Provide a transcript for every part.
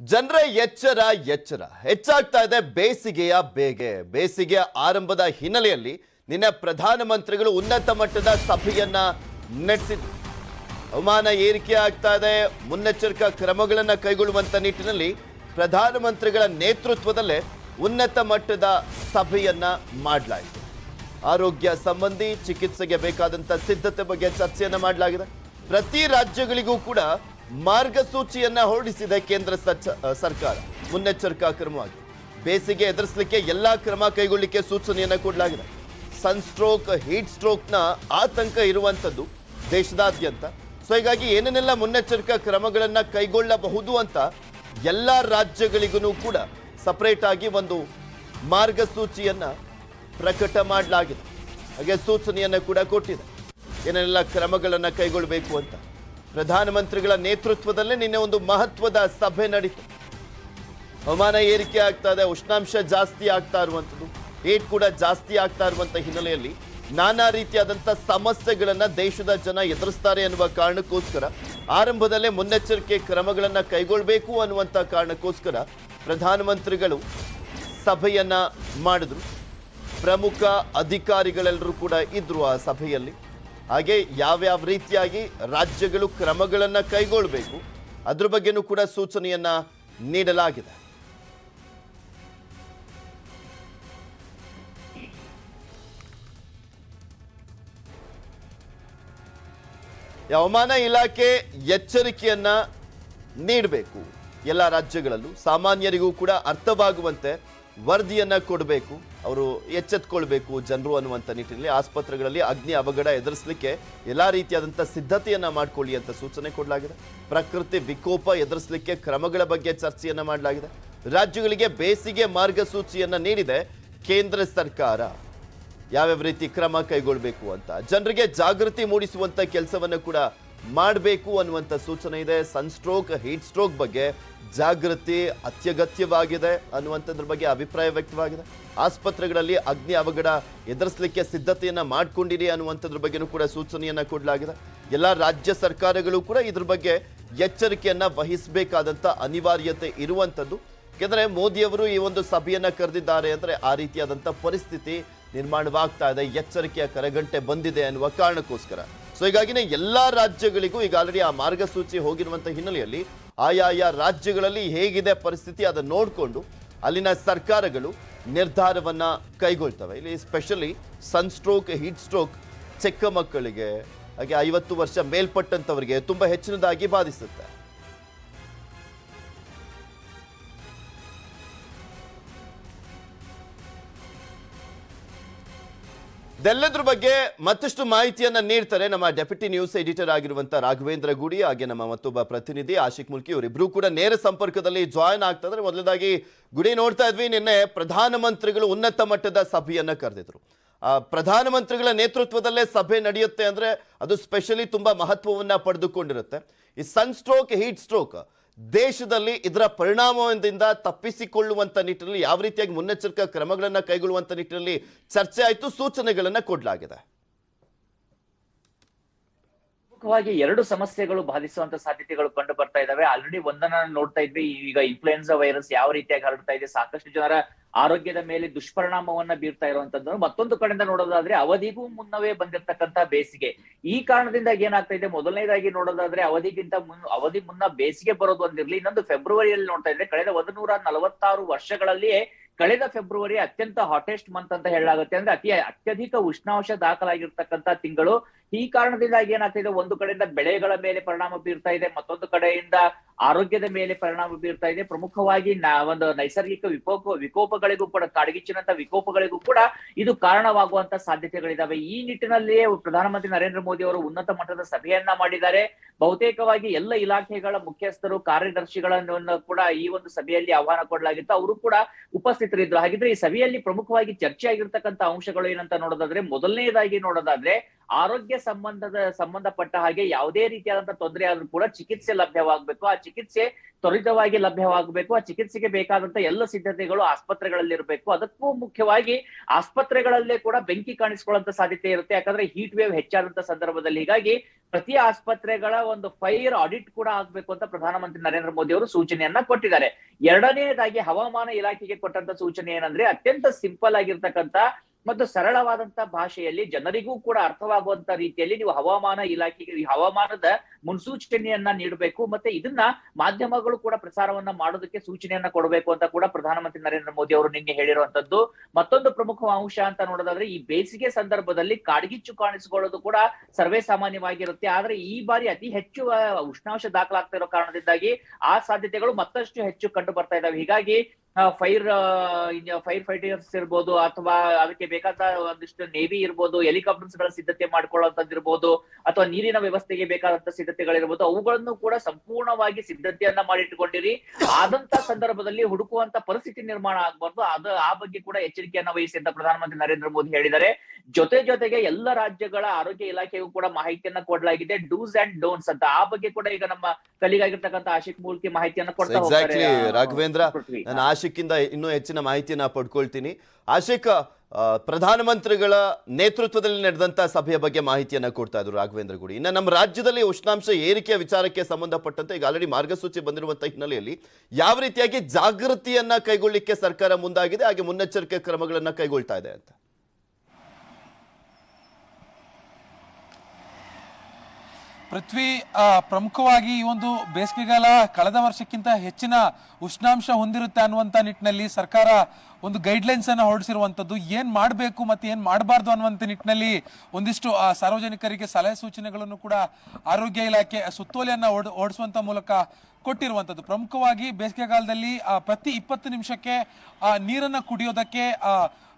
ಜನರ ಎಚ್ಚರ ಎಚ್ಚರ. ಹೆಚ್ಚಾಗ್ತಾ ಇದೆ ಬೇಸಿಗೆಯ ಬೇಗೆ. ಬೇಸಿಗೆಯ ಆರಂಭದ ಹಿನ್ನೆಲೆಯಲ್ಲಿ ನಿನ್ನೆ ಪ್ರಧಾನಮಂತ್ರಿಗಳು ಉನ್ನತ ಮಟ್ಟದ ಸಭೆಯನ್ನ ನಡೆಸಿದ್ರು. ಹವಾಮಾನ ಏರಿಕೆ ಆಗ್ತಾ ಇದೆ. ಮುನ್ನೆಚ್ಚರಿಕಾ ಕ್ರಮಗಳನ್ನು ಕೈಗೊಳ್ಳುವಂತ ನಿಟ್ಟಿನಲ್ಲಿ ಪ್ರಧಾನಮಂತ್ರಿಗಳ ನೇತೃತ್ವದಲ್ಲೇ ಉನ್ನತ ಮಟ್ಟದ ಸಭೆಯನ್ನ ಮಾಡಲಾಯಿತು. ಆರೋಗ್ಯ ಸಂಬಂಧಿ ಚಿಕಿತ್ಸೆಗೆ ಬೇಕಾದಂಥ ಸಿದ್ಧತೆ ಬಗ್ಗೆ ಚರ್ಚೆಯನ್ನ ಮಾಡಲಾಗಿದೆ. ಪ್ರತಿ ರಾಜ್ಯಗಳಿಗೂ ಕೂಡ ಮಾರ್ಗಸೂಚಿಯನ್ನ ಹೊರಡಿಸಿದೆ ಕೇಂದ್ರ ಸರ್ಕಾರ. ಮುನ್ನೆಚ್ಚರಿಕಾ ಕ್ರಮವಾಗಿ. ಬೇಸಿಗೆ ಎದುರಿಸಲಿಕ್ಕೆ ಎಲ್ಲಾ ಕ್ರಮ ಕೈಗೊಳ್ಳಿಕ್ಕೆ ಸೂಚನೆಯನ್ನ ಕೊಡಲಾಗಿದೆ. ಸನ್ಸ್ಟ್ರೋಕ್, ಹೀಟ್ ಸ್ಟ್ರೋಕ್ನ ಆತಂಕ ಇರುವಂಥದ್ದು ದೇಶದಾದ್ಯಂತ. ಸೊ, ಹೀಗಾಗಿ ಏನೇನೆಲ್ಲ ಮುನ್ನೆಚ್ಚರಿಕಾ ಕ್ರಮಗಳನ್ನ ಕೈಗೊಳ್ಳಬಹುದು ಅಂತ ಎಲ್ಲ ರಾಜ್ಯಗಳಿಗೂ ಕೂಡ ಸಪರೇಟ್ ಆಗಿ ಒಂದು ಮಾರ್ಗಸೂಚಿಯನ್ನ ಪ್ರಕಟ ಮಾಡಲಾಗಿದೆ. ಹಾಗೆ ಸೂಚನೆಯನ್ನ ಕೂಡ ಕೊಟ್ಟಿದೆ. ಏನೇನೆಲ್ಲ ಕ್ರಮಗಳನ್ನ ಕೈಗೊಳ್ಳಬೇಕು ಅಂತ. ಪ್ರಧಾನಮಂತ್ರಿಗಳ ನೇತೃತ್ವದಲ್ಲೇ ನಿನ್ನೆ ಒಂದು ಮಹತ್ವದ ಸಭೆ ನಡೀತು. ಹವಾಮಾನ ಏರಿಕೆ ಆಗ್ತಾ ಇದೆ, ಉಷ್ಣಾಂಶ ಜಾಸ್ತಿ ಆಗ್ತಾ ಇರುವಂಥದ್ದು ಏಟ್ ಕೂಡ ಜಾಸ್ತಿ ಆಗ್ತಾ ಇರುವಂಥ ಹಿನ್ನೆಲೆಯಲ್ಲಿ ನಾನಾ ರೀತಿಯಾದಂಥ ಸಮಸ್ಯೆಗಳನ್ನು ದೇಶದ ಜನ ಎದುರಿಸ್ತಾರೆ ಅನ್ನುವ ಕಾರಣಕ್ಕೋಸ್ಕರ ಆರಂಭದಲ್ಲೇ ಮುನ್ನೆಚ್ಚರಿಕೆ ಕ್ರಮಗಳನ್ನು ಕೈಗೊಳ್ಳಬೇಕು ಅನ್ನುವಂಥ ಕಾರಣಕ್ಕೋಸ್ಕರ ಪ್ರಧಾನಮಂತ್ರಿಗಳು ಸಭೆಯನ್ನು ಮಾಡಿದ್ರು. ಪ್ರಮುಖ ಅಧಿಕಾರಿಗಳೆಲ್ಲರೂ ಕೂಡ ಇದ್ರು ಆ ಸಭೆಯಲ್ಲಿ. ಹಾಗೆ ಯಾವ್ಯಾವ ರೀತಿಯಾಗಿ ರಾಜ್ಯಗಳು ಕ್ರಮಗಳನ್ನು ಕೈಗೊಳ್ಳಬೇಕು ಅದ್ರ ಬಗ್ಗೆನೂ ಕೂಡ ಸೂಚನೆಯನ್ನ ನೀಡಲಾಗಿದೆ. ಹವಾಮಾನ ಇಲಾಖೆ ಎಚ್ಚರಿಕೆಯನ್ನ ನೀಡಬೇಕು. ಎಲ್ಲ ರಾಜ್ಯಗಳಲ್ಲೂ ಸಾಮಾನ್ಯರಿಗೂ ಕೂಡ ಅರ್ಥವಾಗುವಂತೆ ವರದಿಯನ್ನ ಕೊಡಬೇಕು. ಅವರು ಎಚ್ಚೆತ್ಕೊಳ್ಬೇಕು ಜನರು ಅನ್ನುವಂಥ ನಿಟ್ಟಿನಲ್ಲಿ ಆಸ್ಪತ್ರೆಗಳಲ್ಲಿ ಅಗ್ನಿ ಅವಘಡ ಎದುರಿಸಲಿಕ್ಕೆ ಎಲ್ಲ ರೀತಿಯಾದಂಥ ಸಿದ್ಧತೆಯನ್ನು ಮಾಡಿಕೊಳ್ಳಿ ಅಂತ ಸೂಚನೆ ಕೊಡಲಾಗಿದೆ. ಪ್ರಕೃತಿ ವಿಕೋಪ ಎದುರಿಸಲಿಕ್ಕೆ ಕ್ರಮಗಳ ಬಗ್ಗೆ ಚರ್ಚೆಯನ್ನು ಮಾಡಲಾಗಿದೆ. ರಾಜ್ಯಗಳಿಗೆ ಬೇಸಿಗೆ ಮಾರ್ಗಸೂಚಿಯನ್ನು ನೀಡಿದೆ ಕೇಂದ್ರ ಸರ್ಕಾರ. ಯಾವ್ಯಾವ ರೀತಿ ಕ್ರಮ ಕೈಗೊಳ್ಳಬೇಕು ಅಂತ. ಜನರಿಗೆ ಜಾಗೃತಿ ಮೂಡಿಸುವಂತ ಕೆಲಸವನ್ನು ಕೂಡ ಮಾಡಬೇಕು ಅನ್ನುವಂಥ ಸೂಚನೆ ಇದೆ. ಸನ್ಸ್ಟ್ರೋಕ್ ಹೀಟ್ ಸ್ಟ್ರೋಕ್ ಬಗ್ಗೆ ಜಾಗೃತಿ ಅತ್ಯಗತ್ಯವಾಗಿದೆ ಅನ್ನುವಂಥದ್ರ ಬಗ್ಗೆ ಅಭಿಪ್ರಾಯ ವ್ಯಕ್ತವಾಗಿದೆ. ಆಸ್ಪತ್ರೆಗಳಲ್ಲಿ ಅಗ್ನಿ ಅವಘಡ ಎದುರಿಸಲಿಕ್ಕೆ ಸಿದ್ಧತೆಯನ್ನು ಮಾಡಿಕೊಂಡಿರಿ ಅನ್ನುವಂಥದ್ರ ಬಗ್ಗೆನೂ ಕೂಡ ಸೂಚನೆಯನ್ನ ಕೊಡಲಾಗಿದೆ. ಎಲ್ಲ ರಾಜ್ಯ ಸರ್ಕಾರಗಳು ಕೂಡ ಇದ್ರ ಬಗ್ಗೆ ಎಚ್ಚರಿಕೆಯನ್ನ ವಹಿಸಬೇಕಾದಂಥ ಅನಿವಾರ್ಯತೆ ಇರುವಂಥದ್ದು. ಯಾಕೆಂದರೆ ಮೋದಿಯವರು ಈ ಒಂದು ಸಭೆಯನ್ನ ಕರೆದಿದ್ದಾರೆ ಅಂದರೆ ಆ ರೀತಿಯಾದಂಥ ಪರಿಸ್ಥಿತಿ ನಿರ್ಮಾಣವಾಗ್ತಾ ಇದೆ. ಎಚ್ಚರಿಕೆಯ ಕರೆಗಂಟೆ ಬಂದಿದೆ ಅನ್ನುವ ಕಾರಣಕ್ಕೋಸ್ಕರ. ಸೊ ಹೀಗಾಗಿನೇ ಎಲ್ಲ ರಾಜ್ಯಗಳಿಗೂ ಈಗ ಆಲ್ರೆಡಿ ಆ ಮಾರ್ಗಸೂಚಿ ಹೋಗಿರುವಂತ ಹಿನ್ನೆಲೆಯಲ್ಲಿ ಆಯಾಯ ರಾಜ್ಯಗಳಲ್ಲಿ ಹೇಗಿದೆ ಪರಿಸ್ಥಿತಿ ಅದನ್ನು ನೋಡಿಕೊಂಡು ಅಲ್ಲಿನ ಸರ್ಕಾರಗಳು ನಿರ್ಧಾರವನ್ನ ಕೈಗೊಳ್ತವೆ. ಇಲ್ಲಿ ಸ್ಪೆಷಲಿ ಸನ್ಸ್ಟ್ರೋಕ್ ಹೀಟ್ ಸ್ಟ್ರೋಕ್ ಚಿಕ್ಕ ಮಕ್ಕಳಿಗೆ, ಹಾಗೆ ಐವತ್ತು ವರ್ಷ ಮೇಲ್ಪಟ್ಟಂತವರಿಗೆ ತುಂಬಾ ಹೆಚ್ಚಿನದಾಗಿ ಬಾಧಿಸುತ್ತೆ. ಇದೆಲ್ಲದ್ರ ಬಗ್ಗೆ ಮತ್ತಷ್ಟು ಮಾಹಿತಿಯನ್ನ ನೀಡ್ತಾರೆ ನಮ್ಮ ಡೆಪ್ಯೂಟಿ ನ್ಯೂಸ್ ಎಡಿಟರ್ ಆಗಿರುವಂತ ರಾಘವೇಂದ್ರ ಗುಡಿ, ಹಾಗೆ ನಮ್ಮ ಮತ್ತೊಬ್ಬ ಪ್ರತಿನಿಧಿ ಆಶಿಕ್ ಮುಲ್ಕಿ ಅವರಿಬ್ರು ಕೂಡ ನೇರ ಸಂಪರ್ಕದಲ್ಲಿ ಜಾಯ್ನ್ ಆಗ್ತಾ ಇದ್ದಾರೆ. ಮೊದಲದಾಗಿ ಗುಡಿ ನೋಡ್ತಾ ಇದ್ವಿ. ನಿನ್ನೆ ಪ್ರಧಾನಮಂತ್ರಿಗಳು ಉನ್ನತ ಮಟ್ಟದ ಸಭೆಯನ್ನ ಕರೆದಿದ್ರು. ಪ್ರಧಾನಮಂತ್ರಿಗಳ ನೇತೃತ್ವದಲ್ಲೇ ಸಭೆ ನಡೆಯುತ್ತೆ ಅಂದ್ರೆ ಅದು ಸ್ಪೆಷಲಿ ತುಂಬಾ ಮಹತ್ವವನ್ನ ಪಡೆದುಕೊಂಡಿರುತ್ತೆ. ಈ ಸನ್ ಸ್ಟ್ರೋಕ್ ಹೀಟ್ ಸ್ಟ್ರೋಕ್ ದೇಶದಲ್ಲಿ ಇದರ ಪರಿಣಾಮದಿಂದ ತಪ್ಪಿಸಿಕೊಳ್ಳುವಂತ ನಿಟ್ಟಿನಲ್ಲಿ ಯಾವ ರೀತಿಯಾಗಿ ಮುನ್ನೆಚ್ಚರಿಕಾ ಕ್ರಮಗಳನ್ನ ಕೈಗೊಳ್ಳುವಂತ ನಿಟ್ಟಿನಲ್ಲಿ ಚರ್ಚೆ ಆಯಿತು, ಸೂಚನೆಗಳನ್ನ ಕೊಡಲಾಗಿದೆ. ಪ್ರಮುಖವಾಗಿ ಎರಡು ಸಮಸ್ಯೆಗಳು ಬಾಧಿಸುವಂತ ಸಾಧ್ಯತೆಗಳು ಕಂಡು ಬರ್ತಾ ಇದಾವೆ. ಆಲ್ರೆಡಿ ಒಂದನ್ನ ನೋಡ್ತಾ ಇದ್ವಿ. ಈಗ ಇನ್ಫ್ಲೂಯೆನ್ಸಾ ವೈರಸ್ ಯಾವ ರೀತಿಯಾಗಿ ಹರಡ್ತಾ ಇದೆ, ಸಾಕಷ್ಟು ಜನರ ಆರೋಗ್ಯದ ಮೇಲೆ ದುಷ್ಪರಿಣಾಮವನ್ನ ಬೀರ್ತಾ ಇರುವಂತದ್ದು ಮತ್ತೊಂದು ಕಡೆಯಿಂದ ನೋಡೋದಾದ್ರೆ ಅವಧಿಗೂ ಮುನ್ನವೇ ಬಂದಿರತಕ್ಕಂತ ಬೇಸಿಗೆ. ಈ ಕಾರಣದಿಂದ ಏನಾಗ್ತಾ ಇದೆ? ಮೊದಲನೇದಾಗಿ ನೋಡೋದಾದ್ರೆ ಅವಧಿಗಿಂತ ಮುನ್, ಅವಧಿ ಮುನ್ನ ಬೇಸಿಗೆ ಬರೋದು ಒಂದಿರ್ಲಿ ಇನ್ನೊಂದು ಫೆಬ್ರವರಿಯಲ್ಲಿ ನೋಡ್ತಾ ಇದ್ರೆ ಕಳೆದ ಒಂದು ನೂರ ನಲವತ್ತಾರು ವರ್ಷಗಳಲ್ಲಿಯೇ ಕಳೆದ ಫೆಬ್ರವರಿ ಅತ್ಯಂತ ಹಾಟೆಸ್ಟ್ ಮಂತ್ ಅಂತ ಹೇಳಲಾಗುತ್ತೆ. ಅಂದ್ರೆ ಅತಿ, ಅತ್ಯಧಿಕ ಉಷ್ಣಾಂಶ ದಾಖಲಾಗಿರ್ತಕ್ಕಂಥ ತಿಂಗಳು ಈ ಕಾರಣದಿಂದಾಗಿ ಏನಾಗ್ತಿದೆ? ಒಂದು ಕಡೆಯಿಂದ ಬೆಳೆಗಳ ಮೇಲೆ ಪರಿಣಾಮ ಬೀರ್ತಾ ಇದೆ, ಮತ್ತೊಂದು ಕಡೆಯಿಂದ ಆರೋಗ್ಯದ ಮೇಲೆ ಪರಿಣಾಮ ಬೀರ್ತಾ ಇದೆ. ಪ್ರಮುಖವಾಗಿ ಒಂದು ನೈಸರ್ಗಿಕ ವಿಕೋಪ, ವಿಕೋಪಗಳಿಗೂ ಕೂಡ ಕಾಡ್ಗಿಚ್ಚಿನಂತ ವಿಕೋಪಗಳಿಗೂ ಕೂಡ ಇದು ಕಾರಣವಾಗುವಂತ ಸಾಧ್ಯತೆಗಳಿದಾವೆ. ಈ ನಿಟ್ಟಿನಲ್ಲಿಯೇ ಪ್ರಧಾನಮಂತ್ರಿ ನರೇಂದ್ರ ಮೋದಿ ಅವರು ಉನ್ನತ ಮಟ್ಟದ ಸಭೆಯನ್ನ ಮಾಡಿದ್ದಾರೆ. ಬಹುತೇಕವಾಗಿ ಎಲ್ಲ ಇಲಾಖೆಗಳ ಮುಖ್ಯಸ್ಥರು, ಕಾರ್ಯದರ್ಶಿಗಳನ್ನು ಕೂಡ ಈ ಒಂದು ಸಭೆಯಲ್ಲಿ ಆಹ್ವಾನ ಕೊಡಲಾಗಿತ್ತು. ಅವರು ಕೂಡ ಉಪಸ್ಥಿತರಿದ್ರು ಹಾಗಿದ್ರೆ ಈ ಸಭೆಯಲ್ಲಿ ಪ್ರಮುಖವಾಗಿ ಚರ್ಚೆ ಆಗಿರ್ತಕ್ಕಂಥ ಅಂಶಗಳು ಏನಂತ ನೋಡೋದಾದ್ರೆ, ಮೊದಲನೇದಾಗಿ ನೋಡೋದಾದ್ರೆ ಆರೋಗ್ಯ ಸಂಬಂಧದ, ಸಂಬಂಧಪಟ್ಟ ಹಾಗೆ ಯಾವುದೇ ರೀತಿಯಾದಂತಹ ತೊಂದರೆ ಆದ್ರೂ ಕೂಡ ಚಿಕಿತ್ಸೆ ಲಭ್ಯವಾಗಬೇಕು. ಆ ಚಿಕಿತ್ಸೆ ತ್ವರಿತವಾಗಿ ಲಭ್ಯವಾಗಬೇಕು. ಆ ಚಿಕಿತ್ಸೆಗೆ ಬೇಕಾದಂತ ಎಲ್ಲ ಸಿದ್ಧತೆಗಳು ಆಸ್ಪತ್ರೆಗಳಲ್ಲಿ ಇರಬೇಕು ಅದಕ್ಕೂ ಮುಖ್ಯವಾಗಿ ಆಸ್ಪತ್ರೆಗಳಲ್ಲೇ ಕೂಡ ಬೆಂಕಿ ಕಾಣಿಸಿಕೊಳ್ಳುವಂತ ಸಾಧ್ಯತೆ ಇರುತ್ತೆ. ಯಾಕಂದ್ರೆ ಹೀಟ್ ವೇವ್ ಹೆಚ್ಚಾದಂತ ಸಂದರ್ಭದಲ್ಲಿ ಹೀಗಾಗಿ ಪ್ರತಿ ಆಸ್ಪತ್ರೆಗಳ ಒಂದು ಫೈರ್ ಆಡಿಟ್ ಕೂಡ ಆಗ್ಬೇಕು ಅಂತ ಪ್ರಧಾನಮಂತ್ರಿ ನರೇಂದ್ರ ಮೋದಿ ಅವರು ಸೂಚನೆಯನ್ನ ಕೊಟ್ಟಿದ್ದಾರೆ. ಎರಡನೇದಾಗಿ ಹವಾಮಾನ ಇಲಾಖೆಗೆ ಕೊಟ್ಟಂತ ಸೂಚನೆ ಏನಂದ್ರೆ ಅತ್ಯಂತ ಸಿಂಪಲ್ ಆಗಿರ್ತಕ್ಕಂತ ಮತ್ತು ಸರಳವಾದಂತ ಭಾಷೆಯಲ್ಲಿ ಜನರಿಗೂ ಕೂಡ ಅರ್ಥವಾಗುವಂತ ರೀತಿಯಲ್ಲಿ ನೀವು ಹವಾಮಾನ ಇಲಾಖೆಗೆ ಹವಾಮಾನದ ಮುನ್ಸೂಚನೆಯನ್ನ ನೀಡಬೇಕು ಮತ್ತೆ ಇದನ್ನ ಮಾಧ್ಯಮಗಳು ಕೂಡ ಪ್ರಸಾರವನ್ನ ಮಾಡೋದಕ್ಕೆ ಸೂಚನೆಯನ್ನ ಕೊಡಬೇಕು ಅಂತ ಕೂಡ ಪ್ರಧಾನಮಂತ್ರಿ ನರೇಂದ್ರ ಮೋದಿ ಅವರು ನಿನ್ನೆ ಹೇಳಿರುವಂತದ್ದು. ಮತ್ತೊಂದು ಪ್ರಮುಖ ಅಂಶ ಅಂತ ನೋಡೋದಾದ್ರೆ, ಈ ಬೇಸಿಗೆ ಸಂದರ್ಭದಲ್ಲಿ ಕಾಡ್ಗಿಚ್ಚು ಕಾಣಿಸಿಕೊಳ್ಳೋದು ಕೂಡ ಸರ್ವೇ ಸಾಮಾನ್ಯವಾಗಿರುತ್ತೆ. ಆದ್ರೆ ಈ ಬಾರಿ ಅತಿ ಹೆಚ್ಚು ಉಷ್ಣಾಂಶ ದಾಖಲಾಗ್ತಾ ಇರೋ ಕಾರಣದಿಂದಾಗಿ ಆ ಸಾಧ್ಯತೆಗಳು ಮತ್ತಷ್ಟು ಹೆಚ್ಚು ಕಂಡು ಬರ್ತಾ ಇದಾವೆ. ಹೀಗಾಗಿ ಫೈರ್ ಫೈರ್ ಫೈಟರ್ಸ್ ಇರ್ಬೋದು ಅಥವಾ ಅದಕ್ಕೆ ಬೇಕಾದ ಒಂದಿಷ್ಟು ನೇವಿ ಇರ್ಬೋದು ಹೆಲಿಕಾಪ್ಟರ್ಸ್ಗಳ ಸಿದ್ಧತೆ ಮಾಡ್ಕೊಳ್ಳೋದಿರ್ಬೋದು ಅಥವಾ ನೀರಿನ ವ್ಯವಸ್ಥೆಗೆ ಬೇಕಾದಂತ ಸಿದ್ಧತೆಗಳಿರ್ಬೋದು ಅವುಗಳನ್ನು ಕೂಡ ಸಂಪೂರ್ಣವಾಗಿ ಸಿದ್ಧತೆಯನ್ನ ಮಾಡಿಟ್ಟುಕೊಂಡಿರಿ. ಆದಂತ ಸಂದರ್ಭದಲ್ಲಿ ಹುಡುಕುವಂತ ಪರಿಸ್ಥಿತಿ ನಿರ್ಮಾಣ ಆಗ್ಬಾರ್ದು. ಅದು ಆ ಬಗ್ಗೆ ಕೂಡ ಎಚ್ಚರಿಕೆಯನ್ನ ವಹಿಸಿ ಅಂತ ಪ್ರಧಾನಮಂತ್ರಿ ನರೇಂದ್ರ ಮೋದಿ ಹೇಳಿದ್ದಾರೆ. ಜೊತೆ ಜೊತೆಗೆ ಎಲ್ಲ ರಾಜ್ಯಗಳ ಆರೋಗ್ಯ ಇಲಾಖೆಗೂ ಕೂಡ ಮಾಹಿತಿಯನ್ನ ಕೊಡಲಾಗಿದೆ. ಡೂಸ್ ಅಂಡ್ ಡೋನ್ಸ್ ಅಂತ. ಆ ಬಗ್ಗೆ ಕೂಡ ಈಗ ನಮ್ಮ ಕಲಿಗಾಗಿರ್ತಕ್ಕಂಥ ಆಶಿಕ್ ಮೂಲ್ಕಿ ಮಾಹಿತಿಯನ್ನ ಕೊಡ್ತಾ ಹೋಗ್ತಾರೆ. ಆಶಿಕ್ಕಿಂದ ಇನ್ನೂ ಹೆಚ್ಚಿನ ಮಾಹಿತಿಯನ್ನ ಪಡ್ಕೊಳ್ತೀನಿ. ಆಶಿಕ್ ಪ್ರಧಾನಮಂತ್ರಿಗಳ ನೇತೃತ್ವದಲ್ಲಿ ನಡೆದಂತ ಸಭೆಯ ಬಗ್ಗೆ ಮಾಹಿತಿಯನ್ನ ಕೊಡ್ತಾ ಇದ್ರು ರಾಘವೇಂದ್ರ ಗುಡಿ. ಇನ್ನು ನಮ್ಮ ರಾಜ್ಯದಲ್ಲಿ ಉಷ್ಣಾಂಶ ಏರಿಕೆಯ ವಿಚಾರಕ್ಕೆ ಸಂಬಂಧಪಟ್ಟಂತೆ ಈಗ ಆಲ್ರೆಡಿ ಮಾರ್ಗಸೂಚಿ ಬಂದಿರುವಂತಹ ಹಿನ್ನೆಲೆಯಲ್ಲಿ ಯಾವ ರೀತಿಯಾಗಿ ಜಾಗೃತಿಯನ್ನ ಕೈಗೊಳ್ಳಿಕ್ಕೆ ಸರ್ಕಾರ ಮುಂದಾಗಿದೆ, ಹಾಗೆ ಮುನ್ನೆಚ್ಚರಿಕೆ ಕ್ರಮಗಳನ್ನ ಕೈಗೊಳ್ತಾ ಇದೆ ಅಂತ? ಪೃಥ್ವಿ ಪ್ರಮುಖವಾಗಿ ಈ ಒಂದು ಬೇಸಿಗೆಗಾಲ ಕಳೆದ ವರ್ಷಕ್ಕಿಂತ ಹೆಚ್ಚಿನ ಉಷ್ಣಾಂಶ ಹೊಂದಿರುತ್ತೆ ಅನ್ನುವಂಥ ನಿಟ್ಟಿನಲ್ಲಿ ಸರ್ಕಾರ ಒಂದು ಗೈಡ್ಲೈನ್ಸ್ ಅನ್ನು ಹೊರಡಿಸಿರುವಂತದ್ದು. ಏನ್ ಮಾಡಬೇಕು ಮತ್ತೆ ಏನ್ ಮಾಡಬಾರ್ದು ಅನ್ನುವಂಥ ನಿಟ್ಟಿನಲ್ಲಿ ಒಂದಿಷ್ಟು ಸಾರ್ವಜನಿಕರಿಗೆ ಸಲಹೆ ಸೂಚನೆಗಳನ್ನು ಕೂಡ ಆರೋಗ್ಯ ಇಲಾಖೆ ಸುತ್ತೋಲೆಯನ್ನ ಓಡ್, ಓಡಿಸುವಂತ ಮೂಲಕ ಕೊಟ್ಟಿರುವಂಥದ್ದು. ಪ್ರಮುಖವಾಗಿ ಬೇಸಿಗೆಗಾಲದಲ್ಲಿ ಕಾಲದಲ್ಲಿ ಪ್ರತಿ ಇಪ್ಪತ್ತು ನಿಮಿಷಕ್ಕೆ ನೀರನ್ನು ಕುಡಿಯೋದಕ್ಕೆ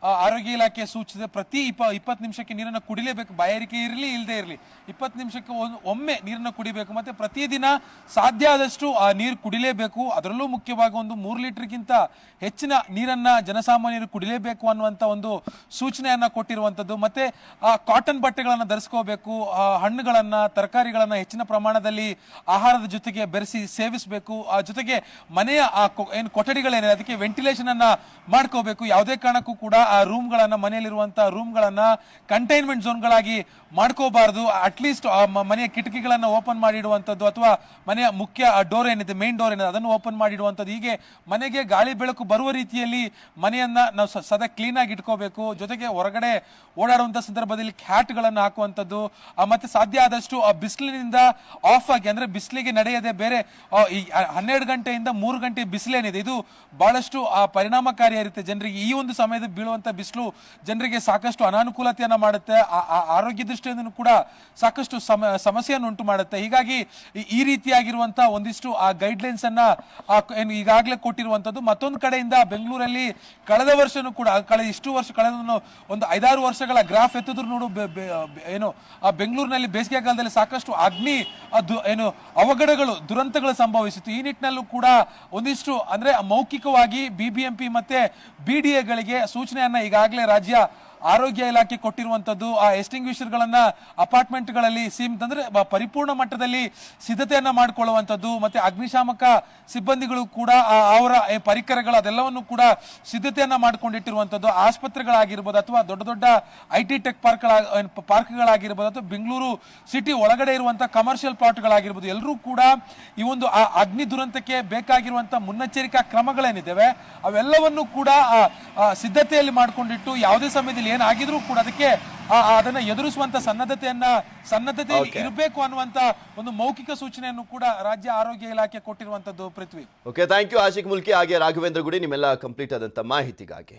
ಆರೋಗ್ಯ ಇಲಾಖೆ ಸೂಚಿಸಿದೆ. ಪ್ರತಿ ಇಪ್ಪ, ಇಪ್ಪತ್ತು ನಿಮಿಷಕ್ಕೆ ನೀರನ್ನು ಕುಡಿಲೇಬೇಕು. ಬಾಯಾರಿಕೆ ಇರಲಿ ಇಲ್ಲದೆ ಇರಲಿ. ಇಪ್ಪತ್ತು ನಿಮಿಷಕ್ಕೆ ಒಮ್ಮೆ ನೀರನ್ನು ಕುಡಿಬೇಕು. ಮತ್ತೆ ಪ್ರತಿದಿನ ಸಾಧ್ಯ ಆದಷ್ಟು, ಆ, ನೀರು ಕುಡಿಲೇಬೇಕು. ಅದರಲ್ಲೂ ಮುಖ್ಯವಾಗಿ ಒಂದು ಮೂರು ಲೀಟರ್ಗಿಂತ ಹೆಚ್ಚಿನ ನೀರನ್ನು ಜನಸಾಮಾನ್ಯರು ಕುಡಿಲೇಬೇಕು ಅನ್ನುವಂಥ ಒಂದು ಸೂಚನೆಯನ್ನ ಕೊಟ್ಟಿರುವಂಥದ್ದು. ಮತ್ತೆ, ಆ, ಕಾಟನ್ ಬಟ್ಟೆಗಳನ್ನು ಧರಿಸ್ಕೋಬೇಕು. ಆ ತರಕಾರಿಗಳನ್ನು ಹೆಚ್ಚಿನ ಪ್ರಮಾಣದಲ್ಲಿ ಆಹಾರದ ಜೊತೆಗೆ ಬೆರೆಸಿ ಸೇವಿಸಬೇಕು ಆ ಜೊತೆಗೆ ಮನೆಯ ಆ ಏನು ಕೊಠಡಿಗಳೇನಿದೆ, ಅದಕ್ಕೆ ವೆಂಟಿಲೇಷನ್ ಅನ್ನ ಮಾಡ್ಕೋಬೇಕು. ಯಾವುದೇ ಕಾರಣಕ್ಕೂ ಕೂಡ ಆ ರೂಮ್ಗಳನ್ನ ಮನೆಯಲ್ಲಿರುವಂತಹ ರೂಮ್ಗಳನ್ನ ಕಂಟೈನ್ಮೆಂಟ್ ಝೋನ್ಗಳಾಗಿ ಮಾಡ್ಕೋಬಾರದು. ಅಟ್ಲೀಸ್ಟ್ ಮನೆಯ ಕಿಟಕಿಗಳನ್ನ ಓಪನ್ ಮಾಡಿಡುವಂಥದ್ದು ಅಥವಾ ಮನೆಯ ಮುಖ್ಯ ಡೋರ್ ಏನಿದೆ ಮೇನ್ ಡೋರ್ ಏನಿದೆ, ಅದನ್ನು ಓಪನ್ ಮಾಡಿಡುವಂಥದ್ದು. ಹೀಗೆ ಮನೆಗೆ ಗಾಳಿ ಬೆಳಕು ಬರುವ ರೀತಿಯಲ್ಲಿ ಮನೆಯನ್ನ ನಾವು ಸದಾ ಕ್ಲೀನ್ ಆಗಿ ಇಟ್ಕೋಬೇಕು. ಜೊತೆಗೆ ಹೊರಗಡೆ ಓಡಾಡುವಂತ ಸಂದರ್ಭದಲ್ಲಿ ಕ್ಯಾಟ್ಗಳನ್ನು ಹಾಕುವಂಥದ್ದು. ಮತ್ತೆ ಸಾಧ್ಯ ಆದಷ್ಟು ಆ ಬಿಸಿಲಿನಿಂದ ಆಫ್ ಆಗಿ, ಅಂದ್ರೆ ಬಿಸಿಲಿಗೆ ನಡೆಯದೆ ಬೇರೆ ಈ ಹನ್ನೆರಡು ಗಂಟೆಯಿಂದ ಮೂರು ಗಂಟೆ ಬಿಸಿಲೇನಿದೆ. ಇದು ಬಹಳಷ್ಟು ಪರಿಣಾಮಕಾರಿಯಾಗಿರುತ್ತೆ. ಜನರಿಗೆ ಈ ಒಂದು ಸಮಯದ ಬೀಳುವಂತ ಬಿಸಿಲು ಜನರಿಗೆ ಸಾಕಷ್ಟು ಅನಾನುಕೂಲತೆಯನ್ನು ಮಾಡುತ್ತೆ. ಆರೋಗ್ಯ ದೃಷ್ಟಿಯಿಂದ ಕೂಡ ಸಾಕಷ್ಟು ಸಮ, ಸಮಸ್ಯೆಯನ್ನು ಉಂಟು ಮಾಡುತ್ತೆ. ಹೀಗಾಗಿ ಈ- ರೀತಿಯಾಗಿರುವಂತಹ ಒಂದಿಷ್ಟು, ಆ ಗೈಡ್ಲೈನ್ಸ್ ಅನ್ನ ಈಗಾಗಲೇ ಕೊಟ್ಟಿರುವಂತದ್ದು ಮತ್ತೊಂದು ಕಡೆಯಿಂದ ಬೆಂಗಳೂರಲ್ಲಿ ಕಳೆದ ವರ್ಷನೂ ಕೂಡ ಕಳೆದ ಇಷ್ಟು ವರ್ಷ ಕಳೆದ ಒಂದು- ಐದಾರು ವರ್ಷಗಳ ಗ್ರಾಫ್ ಎತ್ತಿದ್ರು ನೋಡು. ಏನು, ಆ, ಬೆಂಗಳೂರಿನಲ್ಲಿ ಬೇಸಿಗೆ ಕಾಲದಲ್ಲಿ ಸಾಕಷ್ಟು ಅಗ್ನಿ, ಅದು, ಏನು, ಅವಘಡಗಳು, ದುರಂತಗಳು ಸಂಭವಿಸಿತು ಈ ನಿಟ್ಟಿನಲ್ಲೂ ಕೂಡ ಒಂದಿಷ್ಟು ಅಂದ್ರೆ ಮೌಖಿಕವಾಗಿ ಬಿಬಿಎಂಪಿ ಮತ್ತೆ ಬಿಡಿಎಗಳಿಗೆ ಸೂಚನೆಯನ್ನ ಈಗಾಗಲೇ ರಾಜ್ಯ ಆರೋಗ್ಯ ಇಲಾಖೆ ಕೊಟ್ಟಿರುವಂತದ್ದು ಆ ಎಸ್ಟಿಂಗ್ವಿಷರ್ ಗಳನ್ನ ಅಪಾರ್ಟ್ಮೆಂಟ್ಗಳಲ್ಲಿ ಸೀಮಿತ ಅಂದ್ರೆ ಪರಿಪೂರ್ಣ ಮಟ್ಟದಲ್ಲಿ ಸಿದ್ಧತೆಯನ್ನ ಮಾಡಿಕೊಳ್ಳುವಂತದ್ದು ಮತ್ತೆ ಅಗ್ನಿಶಾಮಕ ಸಿಬ್ಬಂದಿಗಳು ಕೂಡ ಅವರ ಪರಿಕರಗಳು ಅದೆಲ್ಲವನ್ನು ಕೂಡ ಸಿದ್ಧತೆಯನ್ನ ಮಾಡ್ಕೊಂಡಿಟ್ಟಿರುವಂತದ್ದು. ಆಸ್ಪತ್ರೆಗಳಾಗಿರ್ಬೋದು ಅಥವಾ ದೊಡ್ಡ ದೊಡ್ಡ ಐ ಟಿ ಟೆಕ್ ಪಾರ್ಕ್ ಪಾರ್ಕ್ಗಳಾಗಿರ್ಬೋದು ಅಥವಾ ಬೆಂಗಳೂರು ಸಿಟಿ ಒಳಗಡೆ ಇರುವಂತಹ ಕಮರ್ಷಿಯಲ್ ಪ್ಲಾಟ್ಗಳಾಗಿರ್ಬೋದು ಎಲ್ಲರೂ ಕೂಡ ಈ ಒಂದು ಆ ಅಗ್ನಿ ದುರಂತಕ್ಕೆ ಬೇಕಾಗಿರುವಂತಹ ಮುನ್ನೆಚ್ಚರಿಕಾ ಕ್ರಮಗಳೇನಿದ್ದಾವೆ ಅವೆಲ್ಲವನ್ನು ಕೂಡ ಆ, ಸಿದ್ಧತೆಯಲ್ಲಿ ಮಾಡ್ಕೊಂಡಿಟ್ಟು ಯಾವುದೇ ಸಮಯದಲ್ಲಿ ಏನಾಗಿದ್ರೂ ಕೂಡ ಅದಕ್ಕೆ ಅದನ್ನ ಎದುರಿಸುವಂತ ಸನ್ನದ್ಧತೆಯನ್ನ ಸನ್ನದ್ಧತೆಯಲ್ಲಿ Okay. ಇರಬೇಕು ಅನ್ನುವಂತ ಒಂದು ಮೌಖಿಕ ಸೂಚನೆಯನ್ನು ಕೂಡ ರಾಜ್ಯ ಆರೋಗ್ಯ ಇಲಾಖೆ ಕೊಟ್ಟಿರುವಂತದ್ದು Prithvi okay thank you Ashik Mulki ಹಾಗೆ ರಾಘವೇಂದ್ರ ಗುಡಿ ನಿಮ್ಮೆಲ್ಲ ಕಂಪ್ಲೀಟ್ ಆದಂತ ಮಾಹಿತಿಗಾಗಿ